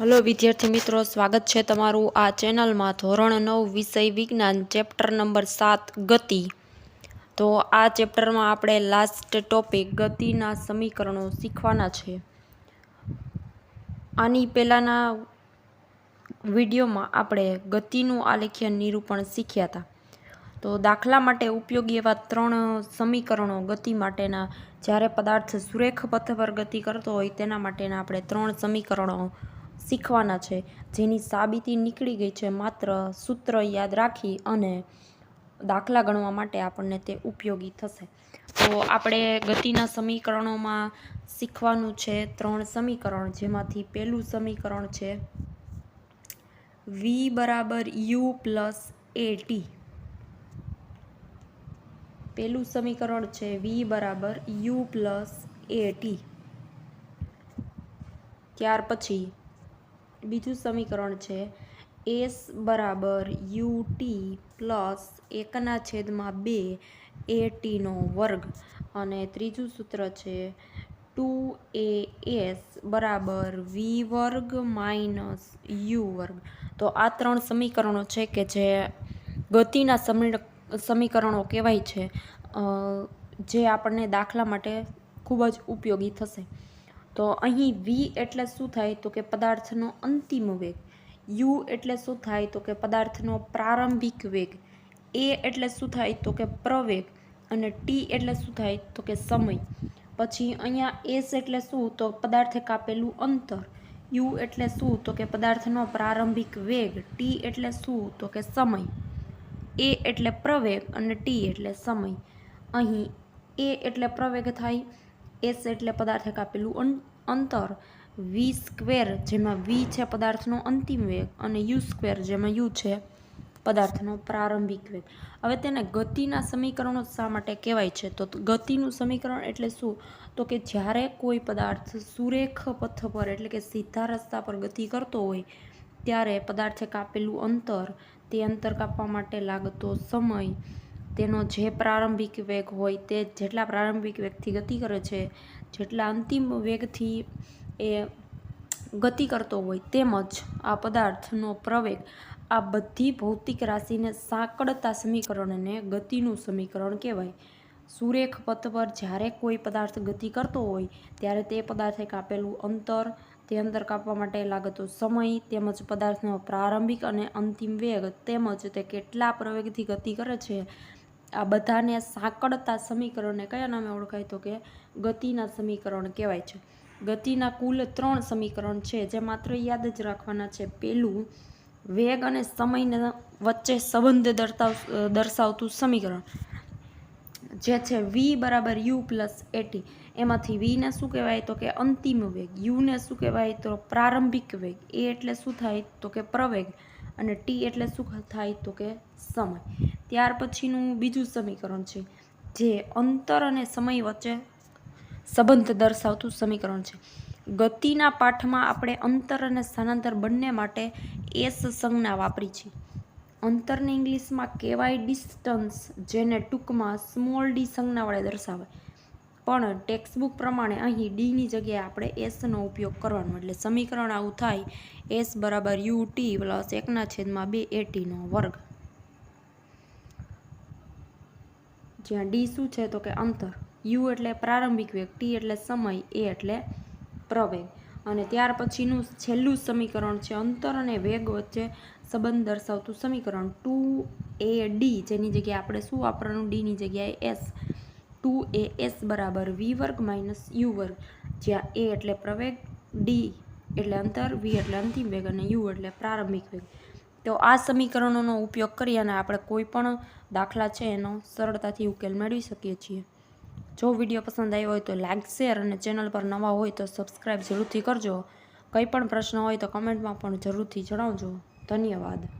Hello વિદ્યાર્થી મિત્રો, સ્વાગત છે તમારું આ ચેનલમાં ધોરણ નવ વિષય વિજ્ઞાન, ચેપ્ટર નંબર સાત, ગતિ. તો આ ચેપ્ટરમાં આપણે લાસ્ટ ટોપિક ગતિના સમીકરણો શીખવાના છે. આની પહેલાંના વિડીયોમાં આપણે ગતિનું આલેખ્ય નિરૂપણ શીખ્યા હતા. તો દાખલા માટે ઉપયોગી એવા ત્રણ સમીકરણો ગતિ માટેના. જ્યારે પદાર્થ સુરેખ પથ પર ગતિ કરતો હોય તેના માટેના આપણે ત્રણ સમીકરણો શીખવાના છે. જેની સાબિતી નીકળી ગઈ છે માત્ર સૂત્ર યાદ રાખી અને દાખલા ગણવા માટે આપણને તે ઉપયોગી થશે. તો આપણે ગતિના સમીકરણોમાં શીખવાનું છે ત્રણ સમીકરણ, જેમાંથી પહેલું સમીકરણ છે વી બરાબર યુ પ્લસ એ ટી પહેલું સમીકરણ છે વી બરાબર યુ પ્લસ એ ટી ત્યાર પછી બીજું સમીકરણ છે એસ બરાબર યુ ટી પ્લસ એકના છેદમાં બે એ ટીનો વર્ગ. અને ત્રીજું સૂત્ર છે ટુ એ એસ બરાબર વી વર્ગ માઇનસ યુ વર્ગ. તો આ ત્રણ સમીકરણો છે કે જે ગતિના સમી સમીકરણો કહેવાય છે જે આપણને દાખલા માટે ખૂબ જ ઉપયોગી થશે. તો અહીં વી એટલે શું થાય તો કે પદાર્થનો અંતિમ વેગ. યુ એટલે શું થાય તો કે પદાર્થનો પ્રારંભિક વેગ. એ એટલે શું થાય તો કે પ્રવેગ. અને ટી એટલે શું થાય તો કે સમય. પછી અહીંયા એસ એટલે શું તો પદાર્થે કાપેલું અંતર. યુ એટલે શું તો કે પદાર્થનો પ્રારંભિક વેગ. ટી એટલે શું તો કે સમય. એ એટલે પ્રવેગ અને ટી એટલે સમય. અહીં એ એટલે પ્રવેગ થાય. એસ એટલે પદાર્થે કાપેલું અંતર. વી સ્ક્વેર, જેમાં વી છે પદાર્થનો અંતિમ વેગ અને યુ સ્ક્વેર, જેમાં યુ છે પદાર્થનો પ્રારંભિક વેગ. હવે તેને ગતિના સમીકરણો શા માટે કહેવાય છે? તો ગતિનું સમીકરણ એટલે શું? તો કે જ્યારે કોઈ પદાર્થ સુરેખ પથ પર એટલે કે સીધા રસ્તા પર ગતિ કરતો હોય, ત્યારે પદાર્થે કાપેલું અંતર તે અંતર કાપવા માટે લાગતો સમય તેનો જે પ્રારંભિક વેગ હોય તે જેટલા પ્રારંભિક વેગથી ગતિ કરે છે, જેટલા અંતિમ વેગથી એ ગતિ કરતો હોય તેમજ આ પદાર્થનો પ્રવેગ આ બધી ભૌતિક રાશિને સાંકળતા સમીકરણને ગતિનું સમીકરણ કહેવાય. સુરેખ પથ પર જ્યારે કોઈ પદાર્થ ગતિ કરતો હોય, ત્યારે તે પદાર્થે કાપેલું અંતર, તે અંતર કાપવા માટે લાગતો સમય, તેમજ પદાર્થનો પ્રારંભિક અને અંતિમ વેગ, તેમજ તે કેટલા પ્રવેગથી ગતિ કરે છે આ બધાને સાંકળતા સમીકરણને કયા નામે ઓળખાય તો કે ગતિના સમીકરણ કહેવાય છે. ગતિના કુલ ત્રણ સમીકરણ છે જે માત્ર યાદ જ રાખવાના છે. પહેલું વેગ અને સમયના વચ્ચે સંબંધ દર્શાવ, દર્શાવતું સમીકરણ. જે છે વી બરાબર યુ પ્લસ એટી એમાંથી વીને શું કહેવાય તો કે અંતિમ વેગ. યુને શું કહેવાય તો પ્રારંભિક વેગ. એ એટલે શું થાય તો કે પ્રવેગ. અને ટી એટલે શું થાય તો કે સમય. ત્યાર પછીનું બીજું સમીકરણ છે, જે અંતર અને સમય વચ્ચે સંબંધ દર્શાવતું સમીકરણ છે. ગતિના પાઠમાં આપણે અંતર અને સ્થાનાંતર બંને માટે એસ સંજ્ઞા વાપરી છે. અંતરને ઇંગ્લિશમાં કહેવાય ડિસ્ટન્સ જેને ટૂંકમાં સ્મોલ ડી સંજ્ઞા વડે દર્શાવે પણ ટેક્સ્ટબુક પ્રમાણે અહીં ડીની જગ્યાએ આપણે એસનો ઉપયોગ કરવાનો. એટલે સમીકરણ આવું થાય. એસ બરાબર યુ ટી પ્લસ એકના છેદમાં બે એટીનો વર્ગ. જ્યાં ડી શું છે તો કે અંતર. યુ એટલે પ્રારંભિક વેગ ટી એટલે સમય એ એટલે પ્રવેગ. અને ત્યાર પછીનું છેલ્લું સમીકરણ છે અંતર અને વેગ વચ્ચે સંબંધ દર્શાવતું સમીકરણ. ટુ એ ડી, જેની જગ્યાએ આપણે શું વાપરવાનું? ડીની જગ્યાએ એસ ટુ એ એસ બરાબર વી વર્ગ માઇનસ યુ વર્ગ. જ્યાં એ એટલે પ્રવેગ, ડી એટલે અંતર, વી એટલે અંતિમ વેગ અને યુ એટલે પ્રારંભિક વેગ. તો આ સમીકરણોનો ઉપયોગ કરી અને આપણે કોઈ પણ દાખલા છે એનો સરળતાથી ઉકેલ મેળવી શકીએ છીએ. જો વીડિયો પસંદ આવ્યો હોય તો લાઇક શેર અને ચેનલ પર નવા હોય તો સબસ્ક્રાઈબ જરૂરથી કરજો. કંઈ પણ પ્રશ્ન હોય તો કમેન્ટમાં પણ જરૂરથી જણાવજો. ધન્યવાદ.